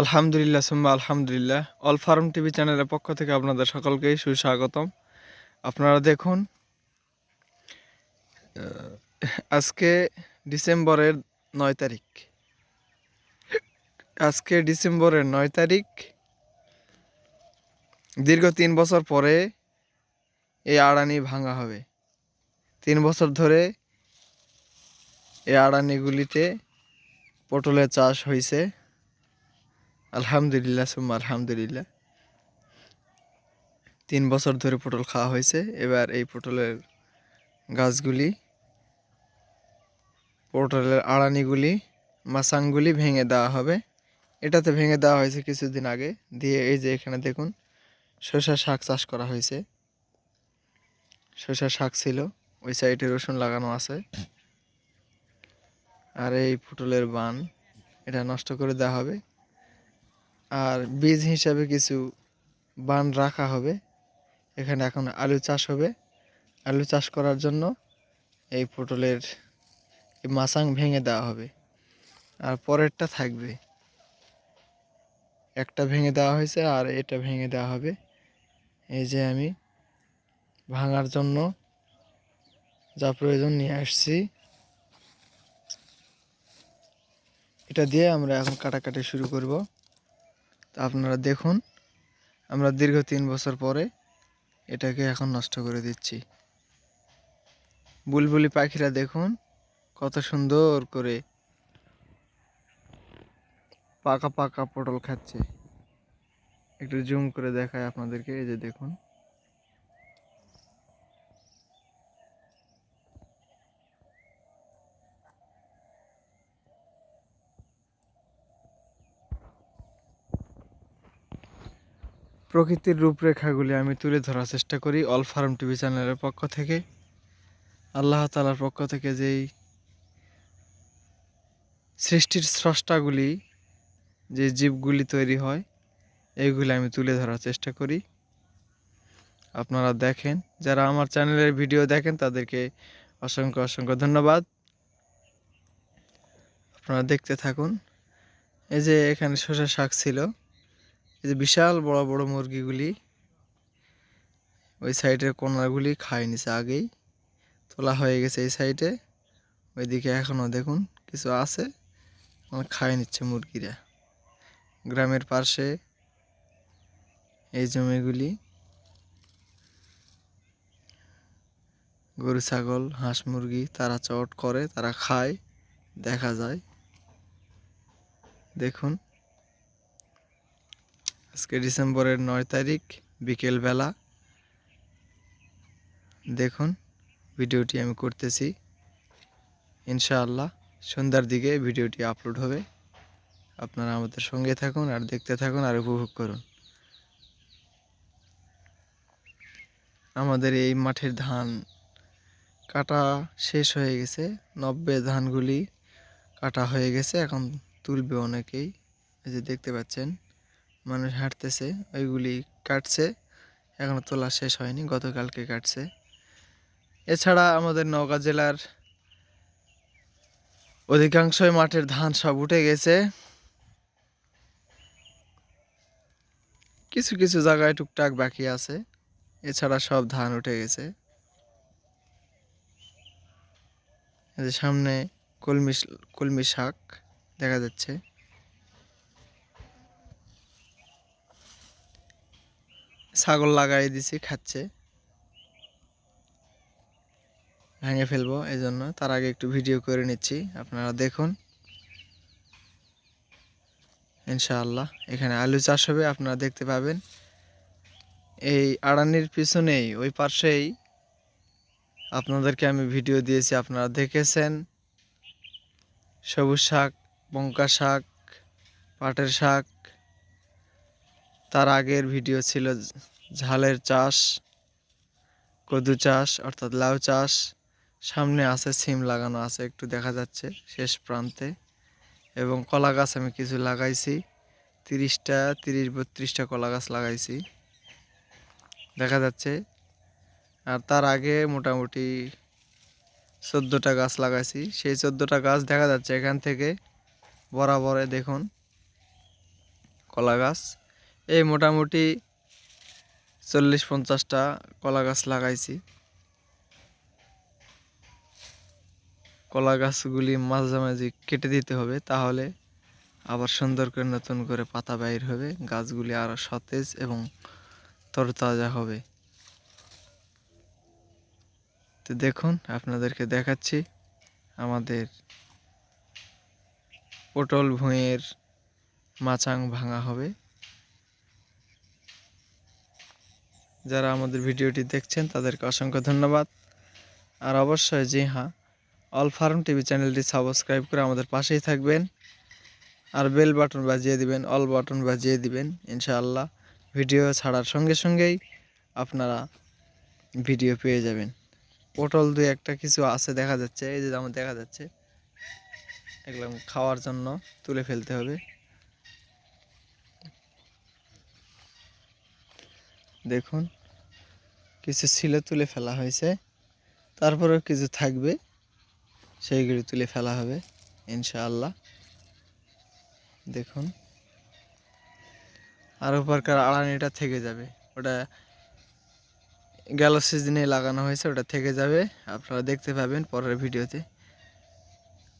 আলহামদুলিল্লাহ, সুম্মা আলহামদুলিল্লাহ। অল ফার্ম টিভি চ্যানেলের পক্ষ থেকে আপনাদের সকলকেই সুস্বাগতম। আপনারা দেখুন আজকে ডিসেম্বরের নয় তারিখ। আজকে ডিসেম্বরের নয় তারিখ। দীর্ঘ তিন বছর পরে এই আড়ানি ভাঙা হবে। তিন বছর ধরে এই আড়ানিগুলিতে পটলের চাষ হয়েছে আলহামদুলিল্লাহ, সুম্মা আলহামদুলিল্লাহ। তিন বছর ধরে পটল খাওয়া হয়েছে। এবার এই পটলের গাছগুলি, পটলের আড়ানিগুলি মাসাংগুলি ভেঙে দেওয়া হবে। এটাতে ভেঙে দেওয়া হয়েছে কিছুদিন আগে। দিয়ে এই যে এখানে দেখুন, শসা শাক চাষ করা হয়েছে। শসা শাক ছিল, ওই সাইডে রসুন লাগানো আছে। আর এই পটলের বান, এটা নষ্ট করে দেওয়া হবে। আর বীজ হিসাবে কিছু বান রাখা হবে। এখানে এখন আলু চাষ হবে। আলু চাষ করার জন্য এই পটলের মাসাং ভেঙে দেওয়া হবে। আর পরেরটা থাকবে। একটা ভেঙে দেওয়া হয়েছে আর এটা ভেঙে দেওয়া হবে। এই যে আমি ভাঙার জন্য যা প্রয়োজন নিয়ে আসছি। এটা দিয়ে আমরা এখন কাটাকাটি শুরু করব। তা আপনারা দেখুন, আমরা দীর্ঘ তিন বছর পরে এটাকে এখন নষ্ট করে দিচ্ছি। বুলবুলি পাখিরা দেখুন, কত সুন্দর করে পাকা পাকা পটল খাচ্ছে। একটু জুম করে দেখায় আপনাদেরকে, এই যে দেখুন। প্রকৃতির রূপরেখাগুলি আমি তুলে ধরার চেষ্টা করি অল ফার্ম টিভি চ্যানেলের পক্ষ থেকে। আল্লাহ তালার পক্ষ থেকে যেই সৃষ্টির স্রষ্টাগুলি, যে জীবগুলি তৈরি হয় এইগুলি আমি তুলে ধরার চেষ্টা করি। আপনারা দেখেন, যারা আমার চ্যানেলের ভিডিও দেখেন, তাদেরকে অসংখ্য অসংখ্য ধন্যবাদ। আপনারা দেখতে থাকুন। এই যে এখানে শসা শাক ছিল। এই যে বিশাল বড় বড় মুরগিগুলি ওই সাইডের কোনাগুলি খায় নিছে আগেই। তোলা হয়ে গেছে এই সাইডে। ওইদিকে এখনও দেখুন কিছু আছে। আমার খায় নিচ্ছে মুরগিরা। গ্রামের পাশে এই জমিগুলি। গরু, ছাগল, হাঁস, মুরগি তারা চট করে, তারা খায়, দেখা যায়। দেখুন। আজকে ডিসেম্বরের নয় তারিখ বিকেলবেলা দেখুন, ভিডিওটি আমি করতেছি। ইনশাআল্লাহ, সন্ধ্যার দিকে ভিডিওটি আপলোড হবে। আপনারা আমাদের সঙ্গে থাকুন আর দেখতে থাকুন আর উপভোগ করুন। আমাদের এই মাঠের ধান কাটা শেষ হয়ে গেছে। নব্বই ধানগুলি কাটা হয়ে গেছে। এখন তুলবে অনেকেই। এই যে দেখতে পাচ্ছেন মানুষ হাঁটতেছে, ওইগুলি কাটছে। এখনও তোলা শেষ হয়নি, গতকালকে কাটছে। এছাড়া আমাদের নওগাঁ জেলার অধিকাংশই মাঠের ধান সব উঠে গেছে। কিছু কিছু জায়গায় টুকটাক বাকি আছে, এছাড়া সব ধান উঠে গেছে। সামনে কলমি কলমি শাক দেখা যাচ্ছে। ছাগল লাগাই দিছি, খাচ্ছে। ভেঙে ফেলব এই জন্য তার আগে একটু ভিডিও করে নিচ্ছি, আপনারা দেখুন। ইনশাআল্লাহ, এখানে আলু চাষ হবে, আপনারা দেখতে পাবেন। এই আড়ানির পিছনেই, ওই পাশেই আপনাদেরকে আমি ভিডিও দিয়েছি, আপনারা দেখেছেন। সবুজ শাক, বঙ্কা শাক, পাটের শাক তার আগের ভিডিও ছিল ঝালের চাষ, কদু চাষ, অর্থাৎ লাউ চাষ। সামনে আছে সিম লাগানো আছে, একটু দেখা যাচ্ছে শেষ প্রান্তে। এবং কলা গাছ আমি কিছু লাগাইছি, তিরিশটা, তিরিশ, বত্রিশটা কলা গাছ লাগাইছি। দেখা যাচ্ছে। আর তার আগে মোটামুটি চোদ্দোটা গাছ লাগাইছি। সেই চোদ্দোটা গাছ দেখা যাচ্ছে এখান থেকে বরাবরে দেখুন কলা গাছ। এই মোটামুটি চল্লিশ পঞ্চাশটা কলা গাছ লাগাইছি। কলা গাছগুলি মাঝামাঝি কেটে দিতে হবে, তাহলে আবার সুন্দর করে নতুন করে পাতা বাইর হবে, গাছগুলি আরও সতেজ এবং তরতাজা হবে। তো দেখুন, আপনাদেরকে দেখাচ্ছি আমাদের পটল ভুঁইয়ের মাচাং ভাঙা হবে। যারা আমাদের ভিডিওটি দেখছেন, তাদেরকে অসংখ্য ধন্যবাদ। আর অবশ্যই জি হ্যাঁ অল ফার্ম টিভি চ্যানেলটি সাবস্ক্রাইব করে আমাদের পাশেই থাকবেন। আর বেল বাটন বাজিয়ে দিবেন, অল বাটন বাজিয়ে দিবেন, ইনশাআল্লাহ ভিডিও ছাড়ার সঙ্গে সঙ্গেই আপনারা ভিডিও পেয়ে যাবেন। পটল দুই একটা কিছু আছে দেখা যাচ্ছে, এই যে যেমন দেখা যাচ্ছে। এগুলো খাওয়ার জন্য তুলে ফেলতে হবে। দেখুন, কিছু ছিল তুলে ফেলা হয়েছে। তারপরেও কিছু থাকবে, সেইগুলি তুলে ফেলা হবে, ইনশাআল্লাহ। দেখুন, আর উপরকার আড়ানিটা থেকে যাবে। ওটা গেল সিজনে লাগানো হয়েছে, ওটা থেকে যাবে। আপনারা দেখতে পাবেন পরের ভিডিওতে।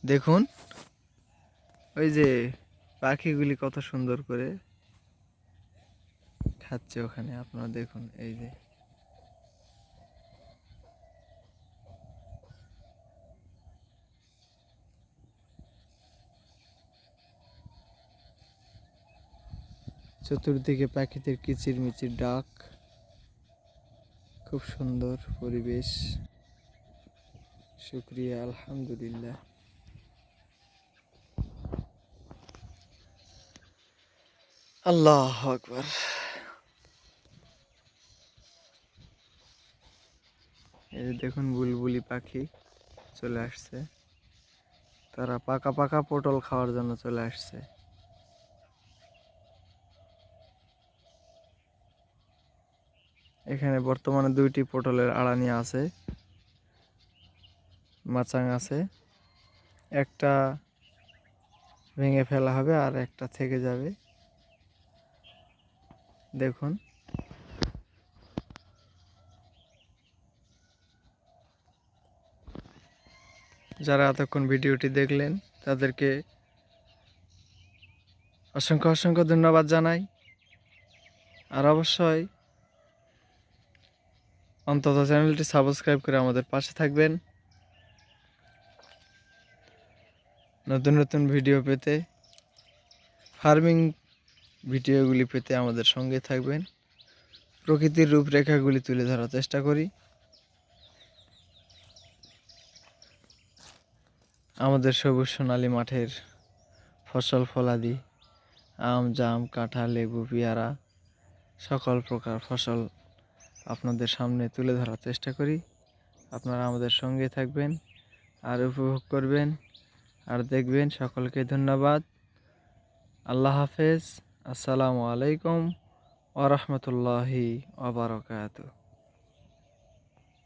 দেখুন, ওই যে পাখিগুলি কত সুন্দর করে খাচ্ছে ওখানে, আপনারা দেখুন, এই যে। চতুর্দিকে পাখিদের কিচির মিচির ডাক, খুব সুন্দর পরিবেশ। শুক্রিয়া, আলহামদুলিল্লাহ। আল্লাহ আকবার। এই দেখুন বুলবুলি পাখি চলে আসছে। তারা পাকা পাকা পটল খাওয়ার জন্য চলে আসছে। এখানে বর্তমানে দুইটি পটলের আড়ানি আছে, মাচাং আছে। একটা ভেঙে ফেলা হবে আর একটা থেকে যাবে। দেখুন। যারা এতক্ষণ ভিডিওটি দেখলেন, তাদেরকে অসংখ্য অসংখ্য ধন্যবাদ জানাই। আর অবশ্যই অন্তত চ্যানেলটি সাবস্ক্রাইব করে আমাদের পাশে থাকবেন। নতুন নতুন ভিডিও পেতে, ফার্মিং ভিডিওগুলি পেতে আমাদের সঙ্গে থাকবেন। প্রকৃতির রূপরেখাগুলি তুলে ধরার চেষ্টা করি। আমাদের সবুজ সোনালী মাঠের ফসল, ফলাদি, আম, জাম, কাঁঠাল, লেবু, পেয়ারা, সকল প্রকার ফসল আপনাদের সামনে তুলে ধরার চেষ্টা করি। আপনারা আমাদের সঙ্গে থাকবেন আর উপভোগ করবেন আর দেখবেন। সকলকে ধন্যবাদ। আল্লাহ হাফেজ। আসসালামু আলাইকুম ওরহমতুল্লাহি ওবরকাত